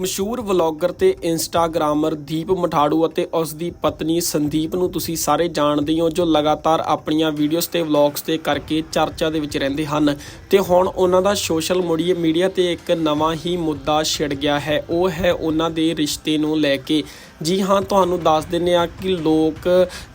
ਮਸ਼ਹੂਰ ਵਲੌਗਰ ਤੇ ਇੰਸਟਾਗ੍ਰਾਮਰ ਦੀਪ ਮਠਾੜੂ ਅਤੇ ਉਸ ਦੀ ਪਤਨੀ ਸੰਦੀਪ ਨੂੰ ਤੁਸੀਂ ਸਾਰੇ ਜਾਣਦੇ ਹੋ ਜੋ ਲਗਾਤਾਰ ਆਪਣੀਆਂ ਵੀਡੀਓਜ਼ ਤੇ ਵਲੌਗਸ ਤੇ ਕਰਕੇ ਚਰਚਾ ਦੇ ਵਿੱਚ ਰਹਿੰਦੇ ਹਨ। ਤੇ ਹੁਣ ਉਹਨਾਂ ਦਾ ਸੋਸ਼ਲ ਮੀਡੀਆ ਮੀਡੀਆ ਤੇ ਇੱਕ ਨਵਾਂ ਹੀ ਮੁੱਦਾ ਛਿੜ ਗਿਆ ਹੈ। ਉਹ ਹੈ ਉਹਨਾਂ ਦੇ ਰਿਸ਼ਤੇ ਨੂੰ ਲੈ ਕੇ। ਜੀ ਹਾਂ, ਤੁਹਾਨੂੰ ਦੱਸ ਦਿੰਨੇ ਆ ਕਿ ਲੋਕ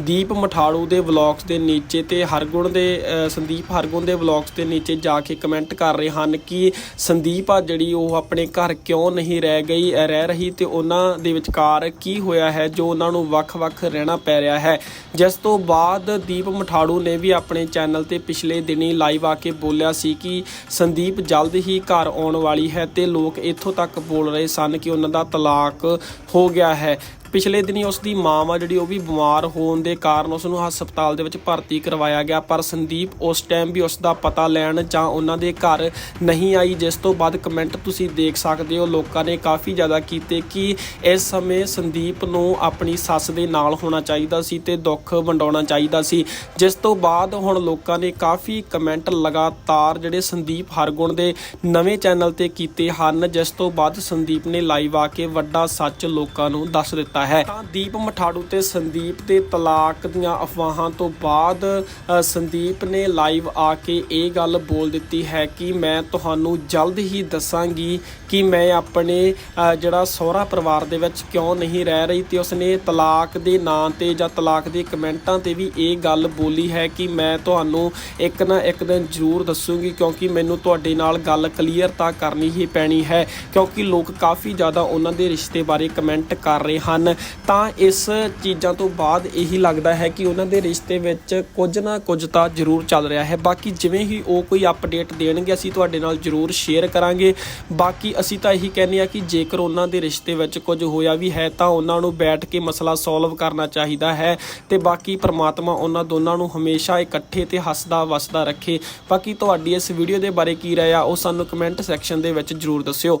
ਦੀਪ ਮਠਾੜੂ ਦੇ ਵਲੌਗਸ ਦੇ ਨੀਚੇ ਤੇ ਹਰਗੁਣ ਦੇ ਸੰਦੀਪ ਹਰਗੁਣ ਦੇ ਵਲੌਗਸ ਦੇ ਨੀਚੇ ਜਾ ਕੇ ਕਮੈਂਟ ਕਰ ਰਹੇ ਹਨ ਕਿ ਸੰਦੀਪ ਆ ਜਿਹੜੀ ਉਹ ਆਪਣੇ ਘਰ ਕਿਉਂ ਨਹੀਂ ਰਹਿ ਗਈ ਰਹਿ ਰਹੀ ਤੇ ਉਹਨਾਂ ਦੇ ਵਿਚਕਾਰ ਕੀ ਹੋਇਆ ਹੈ ਜੋ ਉਹਨਾਂ ਨੂੰ ਵੱਖ-ਵੱਖ ਰਹਿਣਾ ਪੈ ਰਿਹਾ ਹੈ। ਜਿਸ ਤੋਂ ਬਾਅਦ ਦੀਪ ਮਠਾੜੂ ਨੇ ਵੀ ਆਪਣੇ ਚੈਨਲ ਤੇ ਪਿਛਲੇ ਦਿਨੀ ਲਾਈਵ ਆ ਕੇ ਬੋਲਿਆ ਸੀ ਕਿ ਸੰਦੀਪ ਜਲਦ ਹੀ ਘਰ ਆਉਣ ਵਾਲੀ ਹੈ ਤੇ ਲੋਕ ਇੱਥੋਂ ਤੱਕ ਬੋਲ ਰਹੇ ਸਨ ਕਿ ਉਹਨਾਂ ਦਾ ਤਲਾਕ ਹੋ ਗਿਆ ਹੈ। ਪਿਛਲੇ ਦਿਨੀ ਉਸ ਦੀ ਮਾਂ ਵਾ ਜਿਹੜੀ ਉਹ ਵੀ ਬਿਮਾਰ ਹੋਣ ਦੇ ਕਾਰਨ ਉਸ ਨੂੰ ਹਸਪਤਾਲ ਦੇ ਵਿੱਚ ਭਰਤੀ ਕਰਵਾਇਆ ਗਿਆ, ਪਰ ਸੰਦੀਪ ਉਸ ਟਾਈਮ ਵੀ ਉਸ ਦਾ ਪਤਾ ਲੈਣ ਜਾਂ ਉਹਨਾਂ ਦੇ ਘਰ ਨਹੀਂ ਆਈ, ਜਿਸ ਤੋਂ ਬਾਅਦ ਕਮੈਂਟ ਤੁਸੀਂ ਦੇਖ ਸਕਦੇ ਹੋ। ਲੋਕਾਂ ਨੇ ਕਾਫੀ ਜ਼ਿਆਦਾ ਕੀਤੇ ਕਿ ਇਸ ਸਮੇਂ ਸੰਦੀਪ ਨੂੰ ਆਪਣੀ ਸੱਸ ਦੇ ਨਾਲ ਹੋਣਾ ਚਾਹੀਦਾ ਸੀ ਤੇ ਦੁੱਖ ਵੰਡਾਉਣਾ ਚਾਹੀਦਾ ਸੀ। ਜਿਸ ਤੋਂ ਬਾਅਦ ਹੁਣ ਲੋਕਾਂ ਨੇ ਕਾਫੀ ਕਮੈਂਟ ਲਗਾਤਾਰ ਜਿਹੜੇ ਸੰਦੀਪ ਹਰਗੁਣ ਦੇ ਨਵੇਂ ਚੈਨਲ ਤੇ ਕੀਤੇ ਹਨ, ਜਿਸ ਤੋਂ ਬਾਅਦ ਸੰਦੀਪ ਨੇ ਲਾਈਵ ਆ ਕੇ ਵੱਡਾ ਸੱਚ ਲੋਕਾਂ ਨੂੰ ਦੱਸ ਦਿੱਤਾ। ਹੈ। ਤਾਂ ਦੀਪ ਮਠਾੜੂ ਤੇ ਸੰਦੀਪ ਦੇ ਤਲਾਕ ਦੀਆਂ ਅਫਵਾਹਾਂ ਤੋਂ ਬਾਅਦ ਸੰਦੀਪ ਨੇ ਲਾਈਵ ਆ ਕੇ ਇਹ ਗੱਲ ਬੋਲ ਦਿੱਤੀ ਹੈ ਕਿ ਮੈਂ ਤੁਹਾਨੂੰ ਜਲਦ ਹੀ ਦੱਸਾਂਗੀ ਕਿ ਮੈਂ ਆਪਣੇ ਜਿਹੜਾ ਸਹੁਰਾ ਪਰਿਵਾਰ ਦੇ ਵਿੱਚ ਕਿਉਂ ਨਹੀਂ ਰਹਿ ਰਹੀ ਤੇ ਉਸਨੇ ਤਲਾਕ ਦੇ ਨਾਂ ਤੇ ਜਾਂ ਤਲਾਕ ਦੇ ਕਮੈਂਟਾਂ ਤੇ ਵੀ ਇਹ ਗੱਲ ਬੋਲੀ ਹੈ ਕਿ ਮੈਂ ਤੁਹਾਨੂੰ ਇੱਕ ਨਾ ਇੱਕ ਦਿਨ ਜ਼ਰੂਰ ਦੱਸੂਗੀ ਕਿਉਂਕਿ ਮੈਨੂੰ ਤੁਹਾਡੇ ਨਾਲ ਗੱਲ ਕਲੀਅਰ ਤਾਂ ਕਰਨੀ ਹੀ ਪੈਣੀ ਹੈ ਕਿਉਂਕਿ ਲੋਕ ਕਾਫੀ ਜ਼ਿਆਦਾ ਉਹਨਾਂ ਦੇ ਰਿਸ਼ਤੇ ਬਾਰੇ ਕਮੈਂਟ ਕਰ ਰਹੇ ਹਨ। ਹਨ, ਤਾਂ ਇਸ ਚੀਜ਼ਾਂ ਤੋਂ ਬਾਅਦ ਇਹੀ ਲੱਗਦਾ ਹੈ ਕਿ ਉਹਨਾਂ ਦੇ ਰਿਸ਼ਤੇ ਵਿੱਚ ਕੁਝ ਨਾ ਕੁਝ ਤਾਂ ਜ਼ਰੂਰ ਚੱਲ ਰਿਹਾ ਹੈ। ਬਾਕੀ ਜਿਵੇਂ ਹੀ ਉਹ ਕੋਈ ਅਪਡੇਟ ਦੇਣਗੇ, ਅਸੀਂ ਤੁਹਾਡੇ ਨਾਲ ਜ਼ਰੂਰ ਸ਼ੇਅਰ ਕਰਾਂਗੇ। ਬਾਕੀ ਅਸੀਂ ਤਾਂ ਇਹੀ ਕਹਿੰਦੇ ਆ ਕਿ ਜੇਕਰ ਉਹਨਾਂ ਦੇ ਰਿਸ਼ਤੇ ਵਿੱਚ ਕੁਝ ਹੋਇਆ ਵੀ ਹੈ, ਤਾਂ ਉਹਨਾਂ ਨੂੰ ਬੈਠ ਕੇ ਮਸਲਾ ਸੋਲਵ ਕਰਨਾ ਚਾਹੀਦਾ ਹੈ ਤੇ ਬਾਕੀ ਪ੍ਰਮਾਤਮਾ ਉਹਨਾਂ ਦੋਨਾਂ ਨੂੰ ਹਮੇਸ਼ਾ ਇਕੱਠੇ ਤੇ ਹੱਸਦਾ ਵਸਦਾ ਰੱਖੇ। ਬਾਕੀ ਤੁਹਾਡੀ ਇਸ ਵੀਡੀਓ ਦੇ ਬਾਰੇ ਕੀ ਰਾਏ ਆ, ਉਹ ਸਾਨੂੰ ਕਮੈਂਟ ਸੈਕਸ਼ਨ ਦੇ ਵਿੱਚ ਜ਼ਰੂਰ ਦੱਸਿਓ।